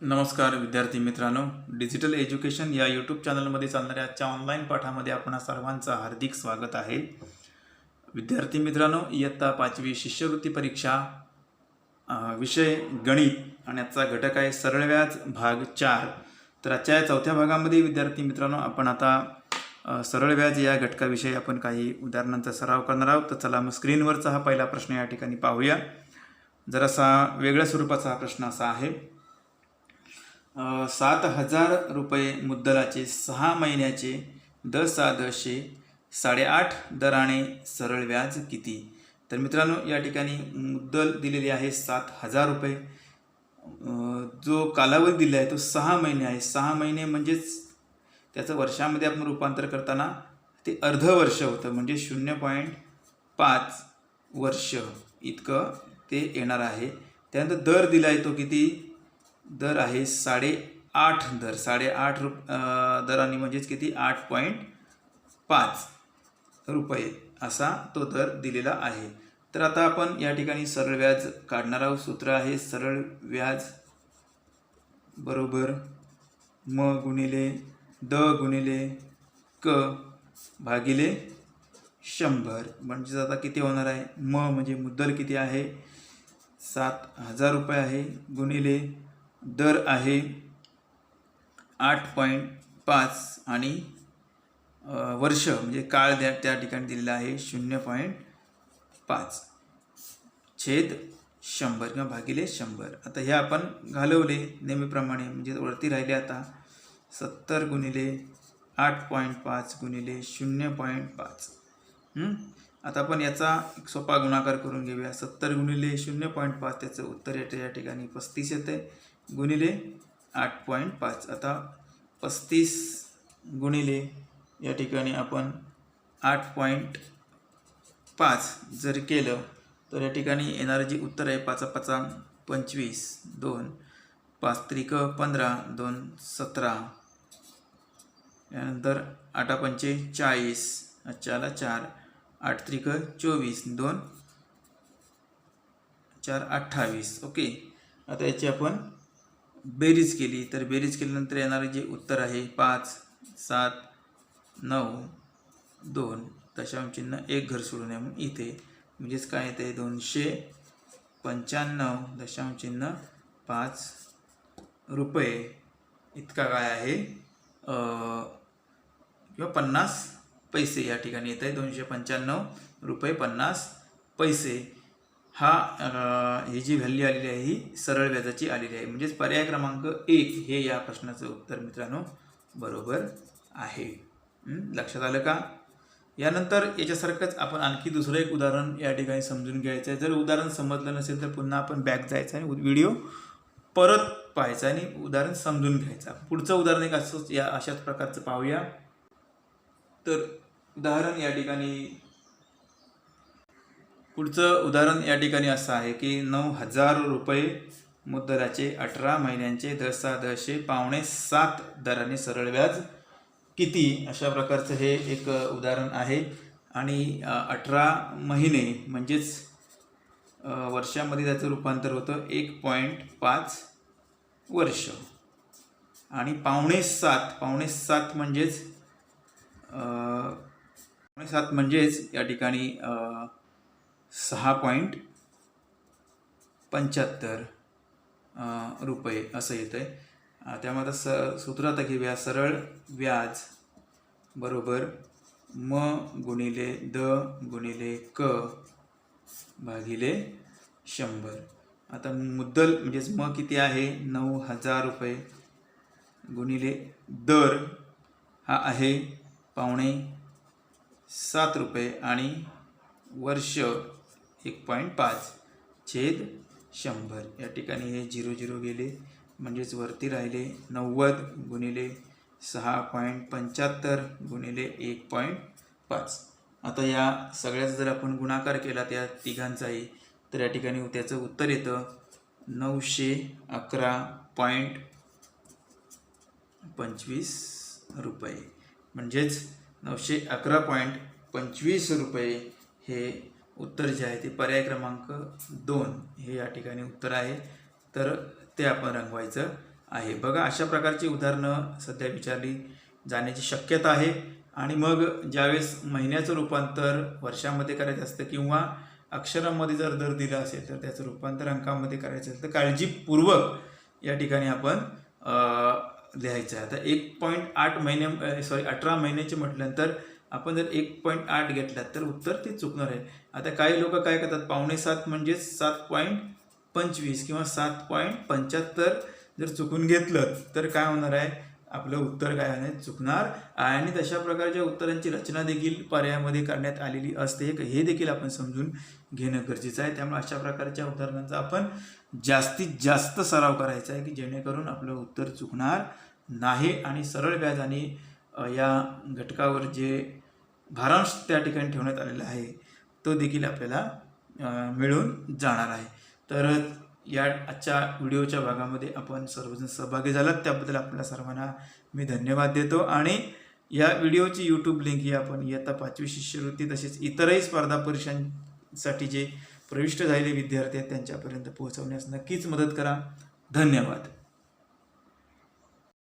नमस्कार विद्यार्थी मित्रांनो. डिजिटल एज्युकेशन या यूट्यूब चॅनलमध्ये चालणाऱ्या आजच्या ऑनलाईन पाठामध्ये आपण सर्वांचं हार्दिक स्वागत आहे. विद्यार्थी मित्रांनो इयत्ता पाचवी शिष्यवृत्ती परीक्षा विषय गणित आणि आजचा घटक आहे सरळ व्याज भाग चार. तर आजच्या या चौथ्या भागामध्ये विद्यार्थी मित्रांनो आपण आता सरळ व्याज या घटकाविषयी आपण काही उदाहरणांचा सराव करणार आहोत. तर चला मग स्क्रीनवरचा हा पहिला प्रश्न या ठिकाणी पाहूया. जरासा वेगळ्या स्वरूपाचा हा प्रश्न असा आहे. सात हजार रुपये मुद्दलाचे सहा महिन्याचे दसादशे साडेआठ दराने सरळ व्याज किती? तर मित्रांनो या ठिकाणी मुद्दल दिलेली आहे सात हजार रुपये. जो कालावधी दिला आहे तो सहा महिने आहे. सहा महिने म्हणजेच त्याचं वर्षामध्ये आपण रूपांतर करताना ते अर्ध वर्ष होतं. म्हणजे शून्य पॉईंट पाच वर्ष इतकं ते येणार आहे. त्यानंतर दर दिला आहे तो किती? दर आहे साडेआठ दर साडेआठ रुप दराने म्हणजेच किती? आठ पॉईंट पाच रुपये असा तो दर दिलेला आहे. तर आता आपण या ठिकाणी सरळ व्याज काढणार आहोत. सूत्र आहे सरळ व्याज बरोबर म गुणिले द गुणिले क भागिले शंभर. म्हणजेच आता किती होणार आहे? म म्हणजे मुद्दल किती आहे? सात हजार रुपये आहे. गुणिले दर आहे आठ पॉईंट पाच आणि वर्ष म्हणजे काळ द्या त्या ठिकाणी दिलेला आहे शून्य पॉईंट पाच. छेद शंभर किंवा भागिले शंभर. आता हे आपण घालवले नेहमीप्रमाणे म्हणजे वरती राहिले आता. सत्तर गुणिले आठ पॉईंट पाच गुणिले शून्य पॉईंट पाच. आता आपण याचा एक सोपा गुणाकार करून घेऊया. सत्तर गुणिले शून्य पॉईंट पाच त्याचं उत्तर येतं या ठिकाणी पस्तीस येते गुणिले आठ पॉईंट पाच. आता पस्तीस गुणिले या ठिकाणी आपण आठ पॉईंट पाच जर केलं तर या ठिकाणी येणारं जे उत्तर आहे पाचा पाचा पंचवीस दोन पाच त्रिक पंधरा दोन सतरा. यानंतर आठा पंचे चाळीस चारला चार आठ त्रिक चोवीस दोन चार अठ्ठावीस. ओके. आता याची आपण बेरीज केली तर बेरीज केल्यानंतर येणारे जे उत्तर आहे पाच सात नऊ दोन दशांश चिन्ह एक घर सोडून आहे. म्हणून इथे म्हणजेच काय येते दोनशे पंच्याण्णव दशांश चिन्ह पाच रुपये. इतका काय आहे? किंवा पन्नास पैसे या ठिकाणी येत आहे दोनशे पंच्याण्णव रुपये पन्नास पैसे. हा ही जी व्हॅल्यू आलेली आहे ही सरळ व्याजाची आलेली आहे. म्हणजेच पर्याय क्रमांक एक हे या प्रश्नाचं उत्तर मित्रांनो बरोबर आहे. लक्षात आलं का? यानंतर याच्यासारखंच आपण आणखी दुसरं एक उदाहरण या ठिकाणी समजून घ्यायचं आहे. जर उदाहरण समजलं नसेल तर पुन्हा आपण बॅक जायचं आणि व्हिडिओ परत पाहायचा आणि उदाहरण समजून घ्यायचा. पुढचं उदाहरण एक असंच या अशाच प्रकारचं पाहूया. तर उदाहरण या ठिकाणी पुढचं उदाहरण या ठिकाणी असं आहे की नऊ हजार रुपये मुद्दलाचे अठरा महिन्यांचे दशादशे पावणे सात दराने सरळ व्याज किती? अशा प्रकारचं हे एक उदाहरण आहे. आणि अठरा महिने म्हणजेच वर्षामध्ये त्याचं रूपांतर होतं एक पॉईंट पाच वर्ष. आणि पावणे सात पावणे सात म्हणजेच पावणे सात म्हणजेच या ठिकाणी सहा पॉईंट पंच्याहत्तर रुपये असं येतं आहे त्यामुळे आता स सूत्र आता घेऊया. सरळ व्याज बरोबर म गुणिले द गुणिले क भागिले शंभर. आता मुद्दल म्हणजेच म किती आहे? नऊ हजार रुपये गुणिले दर हा आहे पावणे सात रुपये आणि वर्ष एक पॉईंट पाच छेद शंभर. या ठिकाणी हे झिरो झिरो गेले म्हणजेच वरती राहिले नव्वद गुणिले सहा पॉईंट पंच्याहत्तर गुणिले एक पॉईंट पाच. आता या सगळ्याचा जर आपण गुणाकार केला त्या तिघांचाही तर या ठिकाणी त्याचं उत्तर येतं नऊशे अकरा पॉईंट पंचवीस रुपये. म्हणजेच नऊशे अकरा पॉईंट पंचवीस रुपये हे उत्तर जे आहे ते पर्याय क्रमांक दोन हे या ठिकाणी उत्तर आहे. तर ते आपण रंगवायचं आहे. बघा अशा प्रकारची उदाहरणं सध्या विचारली जाण्याची शक्यता आहे. आणि मग ज्यावेळेस महिन्याचं रूपांतर वर्षामध्ये करायचं असतं किंवा अक्षरामध्ये जर दर दिला असेल तर त्याचं रूपांतर अंकामध्ये करायचं असेल तर काळजीपूर्वक या ठिकाणी आपण लिहायचं आहे. आता एक पॉईंट आठ महिन्या सॉरी अठरा महिन्याचे म्हटल्यानंतर आपण जर एक पॉईंट आठ घेतला तर उत्तर ते चुकणार आहे. आता काही लोक काय करतात पावणे सात म्हणजे सात पॉईंट पंचवीस किंवा सात पॉईंट पंच्याहत्तर जर चुकून घेतलं तर काय होणार आहे? आपलं उत्तर काय होणार चुकणार आणि तशा प्रकारच्या उत्तरांची रचना देखील पर्यायामध्ये करण्यात आलेली असते. हे देखील आपण समजून घेणं गरजेचं आहे. त्यामुळे अशा प्रकारच्या उदाहरणांचा आपण जास्तीत जास्त सराव करायचा आहे की जेणेकरून आपलं उत्तर चुकणार नाही आणि सरळ व्याजाने या घटकावर जे भारांश त्या ठिकाणी ठेवण्यात आलेला आहे. तो देखील आपल्याला मिळून जाणार आहे. तर या आजच्या व्हिडिओच्या भागामध्ये आपण सर्वजण सहभागी झालात. त्याबद्दल आपल्या सर्वांना मी धन्यवाद देतो आणि या व्हिडिओची यूट्यूब लिंक ही आपण इयत्ता पाचवी शिष्यवृत्ती तसेच इतरही स्पर्धा परीक्षांसाठी जे प्रविष्ट झालेले विद्यार्थी आहेत त्यांच्यापर्यंत पोहोचवण्यास नक्कीच मदत करा. धन्यवाद.